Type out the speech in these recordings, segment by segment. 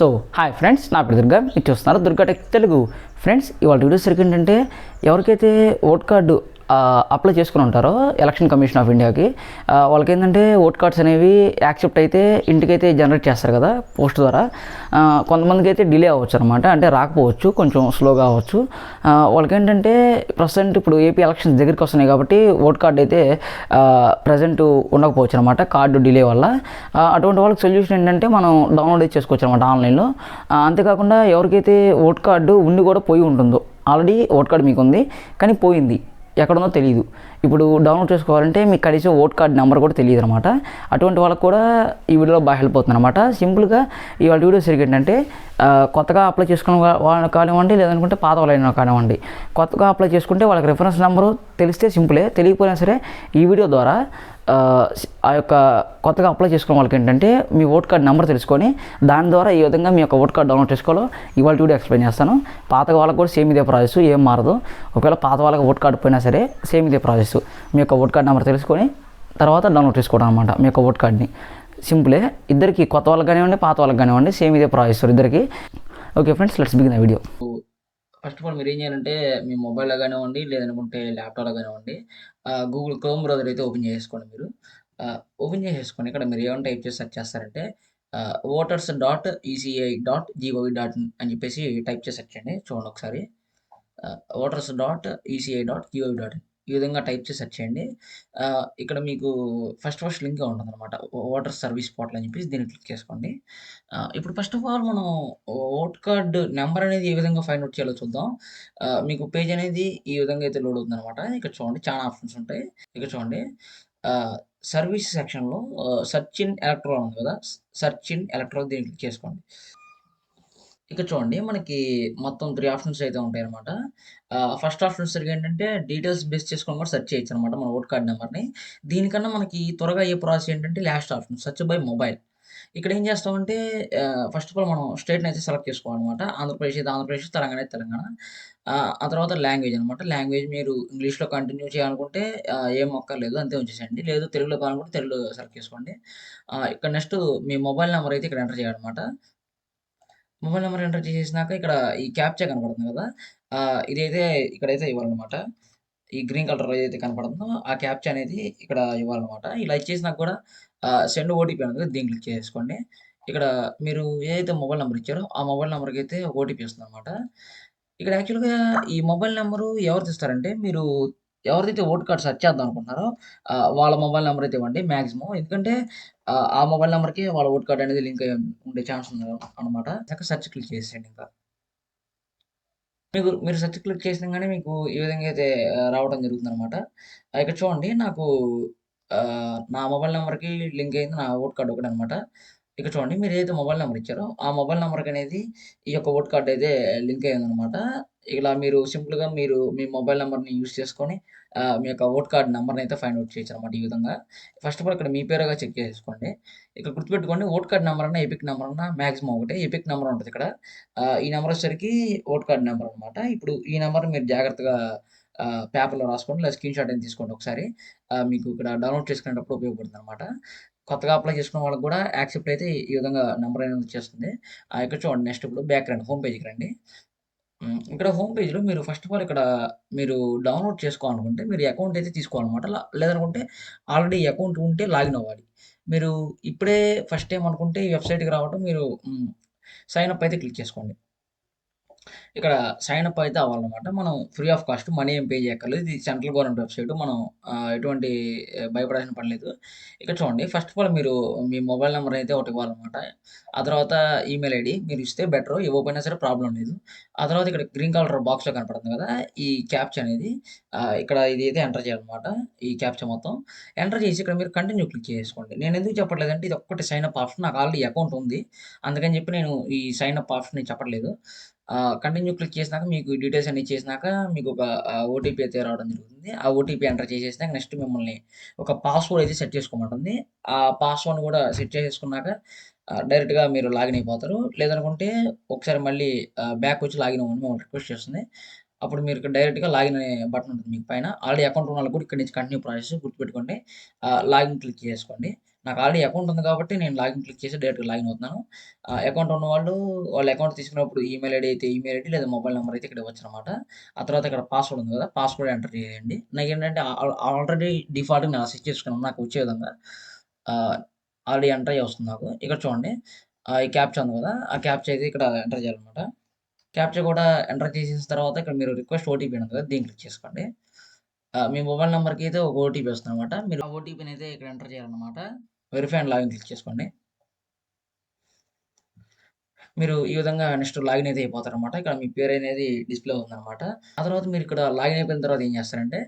So hi friends నా పేరు దుర్గా. మీరు చూస్తున్నారు దుర్గా టెక్ తెలుగు. ఫ్రెండ్స్ ఇవాళ వీడియోస్ ఏంటంటే ఎవరికైతే ఓట్ కార్డు అప్లై చేసుకుని ఉంటారో ఎలక్షన్ కమిషన్ ఆఫ్ ఇండియాకి వాళ్ళకి ఏంటంటే ఓట్ కార్డ్స్ అనేవి యాక్సెప్ట్ అయితే ఇంటికైతే జనరేట్ చేస్తారు కదా పోస్ట్ ద్వారా. కొంతమందికి అయితే డిలే అవ్వచ్చు అనమాట అంటే రాకపోవచ్చు కొంచెం స్లోగా అవ్వచ్చు. వాళ్ళకి ఏంటంటే ప్రజెంట్ ఇప్పుడు ఏపీ ఎలక్షన్స్ దగ్గరికి వస్తున్నాయి కాబట్టి ఓట్ కార్డ్ అయితే ప్రజెంట్ ఉండకపోవచ్చు అనమాట కార్డు డిలే వల్ల. అటువంటి వాళ్ళకి సొల్యూషన్ ఏంటంటే మనం డౌన్లోడ్ చేసుకోవచ్చు అనమాట ఆన్లైన్లో అంతేకాకుండా ఎవరికైతే ఓట్ కార్డు ఉండి కూడా పోయి ఉంటుందో ఆల్రెడీ ఓట్ కార్డు మీకు ఉంది కానీ పోయింది. ఎక్కడుందో తెలియదు ఇప్పుడు డౌన్లోడ్ చేసుకోవాలంటే మీకు కనీసం ఓట్ కార్డ్ నెంబర్ కూడా తెలియదు అనమాట అటువంటి వాళ్ళకు కూడా ఈ వీడియోలో బాగా హెల్ప్ అవుతుంది అనమాట సింపుల్గా ఇవాళ వీడియో సరిగ్గా ఏంటంటే కొత్తగా అప్లై చేసుకున్న వా- వాళ్ళు కానివ్వండి లేదనుకుంటే పాత వాళ్ళైన కానివ్వండి. కొత్తగా అప్లై చేసుకుంటే వాళ్ళకి రిఫరెన్స్ నెంబరు తెలిస్తే సింపులే తెలియకపోయినా సరే ఈ వీడియో ద్వారా ఆ, యొక్క కొత్తగా అప్లై చేసుకున్న వాళ్ళకి ఏంటంటే మీ ఓట్ కార్డ్ నెంబర్ తెలుసుకొని దాని ద్వారా ఈ విధంగా మీ యొక్క ఓట్ కార్డ్ డౌన్లోడ్ చేసుకోవాలో ఇవాళ వీడియో ఎక్స్ప్లెయిన్ చేస్తాను. పాత వాళ్ళకి కూడా సేమ్ ఇదే ప్రాసెస్ ఏం మారదు. ఒకవేళ పాత వాళ్ళకి ఓట్ కార్డు పోయినా సరే సేమ్ ఇదే ప్రాసెస్ మీ యొక్క ఓట్ కార్డ్ నెంబర్ తెలుసుకొని తర్వాత డౌన్లోడ్ చేసుకోవడం అనమాట మీ యొక్క ఓట్ కార్డ్ని సింపులే ఇద్దరికి కొత్త వాళ్ళకి కానివ్వండి పాత వాళ్ళకి కానివ్వండి సేమ్ ఇదే ప్రాసెసర్ ఇద్దరికి. Okay friends let's begin video first of all మీరు ఏం చేయాలంటే మీ మొబైల్లో కానివ్వండి లేదనుకుంటే ల్యాప్టాప్లో కానివ్వండి గూగుల్ క్రోమ్ బ్రౌజర్ అయితే ఓపెన్ చేసుకోండి మీరు. ఓపెన్ చేసేసుకోండి ఇక్కడ మీరు ఏమైనా టైప్ చేసి సెర్చ్ చేస్తారంటే voters dot ECI dot GOV dot అని చెప్పేసి టైప్ చేసి సెర్చ్ చేయండి. చూడండి ఒకసారి. Voters dot ECI dot GOV dot ఈ విధంగా టైప్ చేసి సెర్చ్ చేయండి. ఇక్కడ మీకు ఫస్ట్ ఫస్ట్ లింక్ ఉంటుంది అనమాట ఓటర్ సర్వీస్ పోర్టల్ అని చెప్పేసి దీన్ని క్లిక్ చేసుకోండి. ఇప్పుడు ఫస్ట్ ఆఫ్ ఆల్ మనం ఓట్ కార్డ్ నెంబర్ అనేది ఏ విధంగా ఫైండ్ అవుట్ చేయాలో చూద్దాం. మీకు పేజ్ అనేది ఈ విధంగా అయితే లోడ్ అవుతుంది అనమాట ఇక్కడ చూడండి చాలా ఆప్షన్స్ ఉంటాయి. ఇక్కడ చూడండి. సర్వీస్ సెక్షన్లో సర్చ్ ఇన్ ఎలక్ట్రాన్ ఉంది కదా. సర్చ్ ఇన్ ఎలక్ట్రాన్ దీన్ని క్లిక్ చేసుకోండి. ఇక్కడ చూడండి మనకి మొత్తం త్రీ ఆప్షన్స్ అయితే ఉంటాయి అనమాట ఫస్ట్ ఆప్షన్ సరిగా ఏంటంటే డీటెయిల్స్ బేస్ చేసుకొని కూడా సెర్చ్ చేయొచ్చు అనమాట మన ఓట్ కార్డ్ నెంబర్ని దీనికన్నా మనకి త్వరగా అయ్యే ప్రాసెస్ ఏంటంటే last option search by mobile ఇక్కడ ఏం చేస్తామంటే ఫస్ట్ ఆఫ్ ఆల్ మనం స్టేట్ని అయితే సెలెక్ట్ చేసుకోవాలన్నమాట. ఆంధ్రప్రదేశ్ అయితే ఆంధ్రప్రదేశ్ తెలంగాణ అయితే తెలంగాణ. ఆ, తర్వాత లాంగ్వేజ్ అనమాట లాంగ్వేజ్ మీరు ఇంగ్లీష్లో కంటిన్యూ చేయాలనుకుంటే ఏం ఏం ఒక్కర్లేదు అంతే ఉంచేసేయండి. లేదు తెలుగులో కావాలనుకుంటే తెలుగులో సెలెక్ట్ చేసుకోండి. ఇక్కడ నెక్స్ట్ మీ మొబైల్ నెంబర్ అయితే ఇక్కడ ఎంటర్ చేయాలన్నమాట. మొబైల్ నెంబర్ ఎంటర్ చేసినాక ఇక్కడ ఈ క్యాప్చా కనపడుతుంది కదా? ఇదైతే ఇక్కడైతే ఇవ్వాలన్నమాట. ఈ గ్రీన్ కలర్ ఏదైతే కనపడుతుందో ఆ క్యాప్చా అనేది ఇక్కడ ఇవ్వాలన్నమాట. ఇలా ఇచ్చేసినాక కూడా సెండ్ ఓటీపీ అనేది దీన్ని క్లిక్ చేసుకోండి. ఇక్కడ మీరు ఏదైతే మొబైల్ నెంబర్ ఇచ్చారో ఆ మొబైల్ నెంబర్కి అయితే ఓటీపీ వస్తుంది అనమాట ఇక్కడ యాక్చువల్గా ఈ మొబైల్ నెంబరు ఎవరు తీస్తారంటే మీరు ఎవరిదైతే ఓట్ కార్డ్ సెర్చ్ చేద్దాం అనుకుంటున్నారో వాళ్ళ మొబైల్ నెంబర్ అయితే ఇవ్వండి మ్యాక్సిమం ఎందుకంటే ఆ మొబైల్ నెంబర్కి వాళ్ళ ఓట్ కార్డ్ అనేది లింక్ ఉండే ఛాన్స్ ఉంది అనమాట సెర్చ్ క్లిక్ చేసేయండి ఇంకా. మీకు మీరు సెర్చ్ క్లిక్ చేసిన కానీ మీకు ఈ విధంగా అయితే రావడం జరుగుతుంది అనమాట ఇక్కడ చూడండి నాకు నా మొబైల్ నెంబర్కి లింక్ అయింది నా ఓట్ కార్డ్ అనమాట ఇక్కడ చూడండి మీరు ఏదైతే మొబైల్ నెంబర్ ఇచ్చారో, ఆ మొబైల్ నెంబర్కి అనేది ఈ యొక్క ఓట్ కార్డ్ అయితే లింక్ అయ్యిందనమాట. ఇలా మీరు సింపుల్‌గా మీరు మీ మొబైల్ నెంబర్ని యూజ్ చేసుకొని మీ యొక్క ఓట్ కార్డ్ నెంబర్ని అయితే ఫైండ్ అవుట్ చేయొచ్చు అనమాట ఈ విధంగా. ఫస్ట్ ఆఫ్ ఆల్ ఇక్కడ మీ పేరుగా చెక్ చేసుకోండి ఇక్కడ గుర్తుపెట్టుకోండి ఓట్ కార్డ్ నెంబర్ అన్నా, ఎపిక్ నెంబర్ అన్నా మాక్సిమం ఒకటే. ఎపిక్ నెంబర్ ఉంటుంది ఇక్కడ ఈ నెంబర్ వచ్చేసరికి ఓట్ కార్డ్ నెంబర్ అనమాట. ఇప్పుడు ఈ నెంబర్ మీరు జాగ్రత్తగా పేపర్‌లో రాసుకోండి లేదా స్క్రీన్ షాట్ అని తీసుకోండి ఒకసారి. మీకు ఇక్కడ డౌన్‌లోడ్ చేసుకునేటప్పుడు ఉపయోగపడుతుందనమాట. కొత్తగా అప్లై చేసుకున్న వాళ్ళకి కూడా యాక్సెప్ట్ అయితే ఈ విధంగా నెంబర్ అనేది వచ్చేస్తుంది. ఇక్కడ చూడండి నెక్స్ట్ ఇప్పుడు బ్యాక్ రండి. హోమ్ పేజ్‌కి రండి. హ్మ్. ఇక్కడ హోమ్ పేజ్‌లో మీరు ఫస్ట్ ఆఫ్ ఆల్ ఇక్కడ మీరు డౌన్‌లోడ్ చేసుకోవాలనుకుంటే మీరు అకౌంట్ అయితే తీసుకోవాలన్నమాట. ల లేదనుకుంటే ఆల్రెడీ అకౌంట్ ఉంటే లాగిన్ అవ్వాలి. మీరు ఇప్పుడే ఫస్ట్ టైమ్ అనుకుంటే ఈ వెబ్‌సైట్‌కి రావడం మీరు హ్మ్. సైన్ అప్ అయితే క్లిక్ చేసుకోండి. ఇక్కడ సైన్ అప్ అయితే అవ్వాలన్నమాట. మనం ఫ్రీ ఆఫ్ కాస్ట్ మనీ ఏం పే చేయక్కర్లేదు. ఇది సెంట్రల్ గవర్నమెంట్ వెబ్‌సైట్. మనం ఎటువంటి భయపడాల్సిన పని లేదు. ఇక్కడ చూడండి ఫస్ట్ ఆఫ్ ఆల్ మీరు మీ మొబైల్ నెంబర్ అయితే ఒకటి ఇవ్వాలన్నమాట. ఆ తర్వాత ఈమెయిల్ ఐడి మీరు ఇస్తే బెటరు. ఇవ్వకపోయినా సరే ప్రాబ్లం లేదు. ఆ తర్వాత ఇక్కడ గ్రీన్ కలర్ బాక్స్‌లో కనపడుతుంది కదా! ఈ క్యాప్చా అనేది ఇక్కడ ఇది అయితే ఎంటర్ చేయాలన్నమాట. ఈ క్యాప్చ మొత్తం. ఎంటర్ చేసి ఇక్కడ మీరు కంటిన్యూ క్లిక్ చేసుకోండి. నేను ఎందుకు చెప్పట్లేదంటే ఇది ఒక్కటి సైన్ అప్ ఆప్షన్. నాకు ఆల్రెడీ అకౌంట్ ఉంది. అందుకని చెప్పి నేను ఈ సైన్ అప్ ఆప్షన్ చెప్పట్లేదు. కంటిన్యూ క్లిక్ చేసినాక మీకు డీటెయిల్స్ అన్నీ ఇచ్చేసినాక మీకు ఒక ఆహ్, ఓటీపీ అయితే రావడం జరుగుతుంది. ఆ ఓటీపీ ఎంటర్ చేసేసినాక నెక్స్ట్ మిమ్మల్ని ఒక పాస్‌వర్డ్ అయితే సెట్ చేసుకోమంటుంది. ఆ పాస్‌వర్డ్‌ని కూడా సెట్ చేసేసుకున్నాక ఆహ్, డైరెక్ట్‌గా మీరు లాగిన్ అయిపోతారు. లేదనుకుంటే ఒకసారి మళ్ళీ ఆహ్, బ్యాక్ వచ్చి లాగిన్ అవ్వండి మిమ్మల్ని రిక్వెస్ట్ చేస్తుంది. అప్పుడు మీరు ఇక్కడ డైరెక్ట్‌గా లాగిన్ అనే బటన్ ఉంటుంది మీకు పైన. ఆల్రెడీ అకౌంట్ ఉన్నోళ్ళకి కూడా ఇక్కడి నుంచి కంటిన్యూ ప్రాసెస్ గుర్తుపెట్టుకోండి. ఆహ్, లాగిన్ క్లిక్ చేసుకోండి. నాకు ఆల్రెడీ అకౌంట్ ఉంది కాబట్టి నేను లాగిన్ క్లిక్ చేసి డైరెక్ట్‌గా లాగిన్ అవుతున్నాను. అకౌంట్ అకౌంట్ ఉన్నవాళ్ళు వాళ్ళ అకౌంట్ తీసుకున్నప్పుడు ఈమెయిల్ ఐడి అయితే ఈమెయిల్ ఐడి లేదా మొబైల్ నెంబర్ అయితే ఇక్కడ ఇవ్వచ్చనమాట. ఆ తర్వాత ఇక్కడ పాస్వర్డ్ ఉంది కదా! పాస్వర్డ్ ఎంటర్ చేయండి. నాకు ఏంటంటే ఆల్రెడీ డిఫాల్ట్‌గా నేను సెట్ చేసుకున్నాను నాకు వచ్చే విధంగా. ఆల్రెడీ ఎంటర్ అయ్యి వస్తుంది నాకు. ఇక్కడ చూడండి. ఈ క్యాప్చా ఉంది కదా! ఆ క్యాప్చా అయితే ఇక్కడ ఎంటర్ చేయాలన్నమాట క్యాప్చా కూడా ఎంటర్ చేసిన తర్వాత ఇక్కడ మీరు రిక్వెస్ట్ ఓటీపీ ఉంది కదా! దీన్ని క్లిక్ చేసుకోండి. మీ మొబైల్ నెంబర్కి అయితే ఒక ఓటీపీ వస్తుందనమాట. మీరు ఆ ఓటీపీని అయితే ఇక్కడ ఎంటర్ చేయాలన్నమాట వెరిఫై అండ్ లాగిన్ క్లిక్ చేసుకోండి. మీరు ఈ విధంగా నెక్స్ట్ లాగిన్ అయితే అయిపోతారనమాట. ఇక్కడ మీ పేరు అనేది డిస్‌ప్లే ఉందన్నమాట ఆ తర్వాత మీరు ఇక్కడ లాగిన్ అయిపోయిన తర్వాత ఏం చేస్తారంటే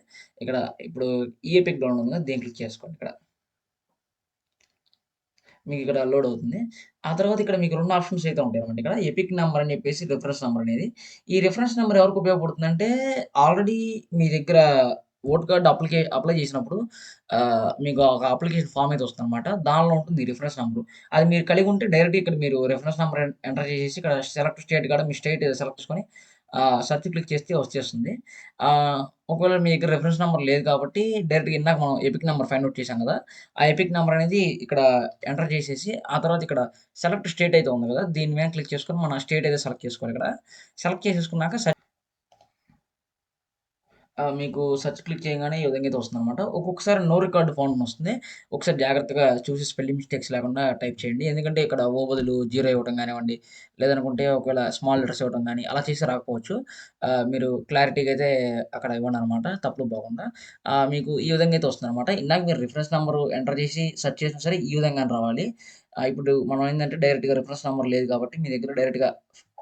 ఇక్కడ ఇప్పుడు ఈ ఎపిక్ డౌన్లోడ్ ఉంది కదా! దీన్ని క్లిక్ చేసుకోండి ఇక్కడ. మీకు ఇక్కడ లోడ్ అవుతుంది. ఆ తర్వాత ఇక్కడ మీకు రెండు ఆప్షన్స్ అయితే ఉంటాయన్నమాట ఇక్కడ. ఎపిక్ నెంబర్ అని చెప్పేసి రిఫరెన్స్ నెంబర్ అనేది. ఈ రిఫరెన్స్ నెంబర్ ఎవరికి ఉపయోగపడుతుందంటే ఆల్రెడీ మీ దగ్గర ఓట్ కార్డ్ అప్లికే అప్లై చేసినప్పుడు మీకు ఒక అప్లికేషన్ ఫామ్ అయితే వస్తుంది అనమాట దానిలో ఉంటుంది రిఫరెన్స్ నంబరు. అది మీరు కలిగి ఉంటే డైరెక్ట్‌గా ఇక్కడ మీరు రిఫరెన్స్ నెంబర్ ఎంటర్ చేసేసి ఇక్కడ సెలెక్ట్ స్టేట్ కాడ మీ స్టేట్ సెలెక్ట్ చేసుకొని సర్చ్ క్లిక్ చేస్తే వచ్చేస్తుంది. ఒకవేళ మీ దగ్గర రిఫరెన్స్ నెంబర్ లేదు కాబట్టి డైరెక్ట్‌గా ఇందాక మనం ఎపిక్ నెంబర్ ఫైండ్ అవుట్ చేసాం కదా! ఆ ఎపిక్ నెంబర్ అనేది ఇక్కడ ఎంటర్ చేసేసి ఆ తర్వాత ఇక్కడ సెలెక్ట్ స్టేట్ అయితే ఉంది కదా! దీని మీద క్లిక్ చేసుకొని మన స్టేట్ అయితే సెలెక్ట్ చేసుకోవాలి ఇక్కడ. సెలెక్ట్ చేసేసుకున్నాక మీకు సర్చ్ క్లిక్ చేయగానే ఈ విధంగా అయితే వస్తుందనమాట. ఒక్కొక్కసారి నో రికార్డ్ ఫౌండ్ వస్తుంది. ఒకసారి జాగ్రత్తగా చూసి స్పెల్లింగ్ మిస్టేక్స్ లేకుండా టైప్ చేయండి. ఎందుకంటే ఇక్కడ ఓ బదులు జీరో ఇవ్వటం కానివ్వండి, లేదనుకుంటే ఒకవేళ స్మాల్ లెటర్స్ ఇవ్వడం కానీ అలా చేసి రాకపోవచ్చు. మీరు క్లారిటీగా అయితే అక్కడ ఇవ్వండనమాట తప్పులు బాగుండా మీకు ఈ విధంగా అయితే వస్తుంది అనమాట ఇందాక మీరు రిఫరెన్స్ నెంబర్ ఎంటర్ చేసి సెర్చ్ చేసినా సరే ఈ విధంగా రావాలి. ఇప్పుడు మనం ఏంటంటే డైరెక్ట్‌గా రిఫరెన్స్ నెంబర్ లేదు కాబట్టి మీ దగ్గర డైరెక్ట్‌గా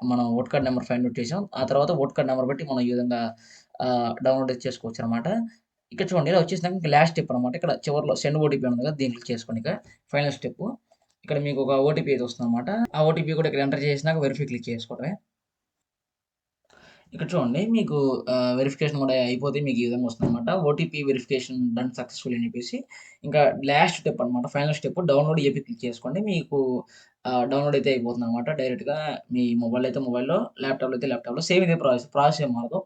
మనం vote card number find out చేసాం. ఆ తర్వాత ఓట్ కార్డ్ నెంబర్ బట్టి మనం ఈ విధంగా డౌన్‌లోడ్ అయితే చేసుకోవచ్చనమాట. ఇక్కడ చూడండి ఇలా వచ్చేసినాక ఇంకా లాస్ట్ స్టెప్ అనమాట. ఇక్కడ చివరిలో సెండ్ ఓటీపీ ఉంది కదా! దీనికి చేసుకోండి ఇక. ఫైనల్ స్టెప్ ఇక్కడ మీకు ఒక ఓటీపీ అయితే వస్తుంది అనమాట ఆ ఓటీపీ కూడా ఇక్కడ ఎంటర్ చేసినాక వెరిఫై క్లిక్ చేసుకోవడమే. ఇక్కడ చూడండి మీకు వెరిఫికేషన్ కూడా అయిపోతే మీకు ఈ విధంగా వస్తుంది అనమాట ఓటీపీ వెరిఫికేషన్ డన్ సక్సెస్ఫుల్ అని చెప్పేసి ఇంకా లాస్ట్ స్టెప్ అనమాట. Final step download app click చేసుకోండి. మీకు డౌన్‌లోడ్ అయితే అయిపోతుందనమాట. డైరెక్ట్‌గా మీ మొబైల్ అయితే మొబైల్‌లో, ల్యాప్‌టాప్‌లో అయితే ల్యాప్‌టాప్‌లో సేమ్ ఇదే ప్రాసెస్. ప్రాసెస్ ఏం మారదు.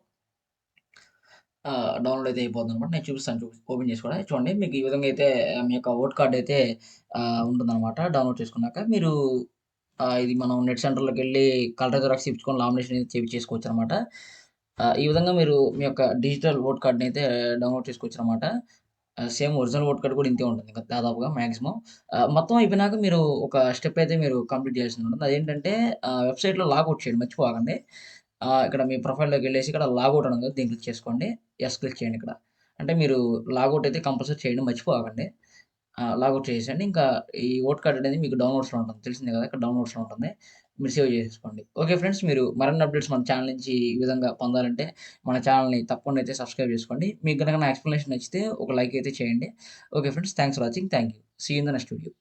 డౌన్‌లోడ్ అయితే అయిపోతుందనమాట. నేను చూపిస్తాను చూ ఓపెన్ చేసి కూడా. చూడండి మీకు ఈ విధంగా అయితే మీ యొక్క ఓట్ కార్డ్ అయితే ఉంటుందన్నమాట ఉంటుందనమాట. డౌన్‌లోడ్ చేసుకున్నాక మీరు ఇది మనం నెట్ సెంటర్లోకి వెళ్ళి కలర్ జిరాక్స్ ఇప్పించుకొని లామినేషన్ అయితే చేసుకోవచ్చు అనమాట ఈ విధంగా మీరు మీ యొక్క డిజిటల్ ఓట్ కార్డ్‌ని అయితే డౌన్‌లోడ్ చేసుకోవచ్చు అనమాట సేమ్ ఒరిజినల్ ఓట్ కార్డ్ కూడా ఇంతే ఉంటుంది దాదాపుగా మ్యాక్సిమం మొత్తం అయిపోయినాక మీరు ఒక స్టెప్ అయితే మీరు కంప్లీట్ చేయాల్సి ఉంటుంది. అదేంటంటే వెబ్‌సైట్‌లో లాగౌట్ చేయండి మర్చిపోకండి. ఇక్కడ మీ ప్రొఫైల్‌లోకెళ్ళేసి ఇక్కడ లాగౌట్ ఉంటుంది ఉంది దీన్ని క్లిక్ చేసుకోండి. ఎస్ క్లిక్ చేయండి ఇక్కడ. అంటే మీరు లాగౌట్ అయితే కంపల్సరీ చేయండి మర్చిపోకండి. లాగౌట్ చేసేయండి. ఇంకా ఈ ఓట్ కార్డ్ అనేది మీకు డౌన్‌లోడ్స్‌లో ఉంటుంది. తెలిసిందే కదా! ఇక్కడ డౌన్‌లోడ్స్‌లో ఉంటుంది. మీరు సేవ్ చేసేసుకోండి. ఓకే ఫ్రెండ్స్ మీరు మరిన్ని అప్డేట్స్ మన ఛానల్ నుంచి ఈ విధంగా పొందాలంటే మన ఛానల్‌ని తప్పకుండా అయితే సబ్స్క్రైబ్ చేసుకోండి. మీకు గనక నా ఎక్స్‌ప్లనేషన్ నచ్చితే ఒక లైక్ అయితే చేయండి. Okay friends thanks for watching. Thank you. See in the next video.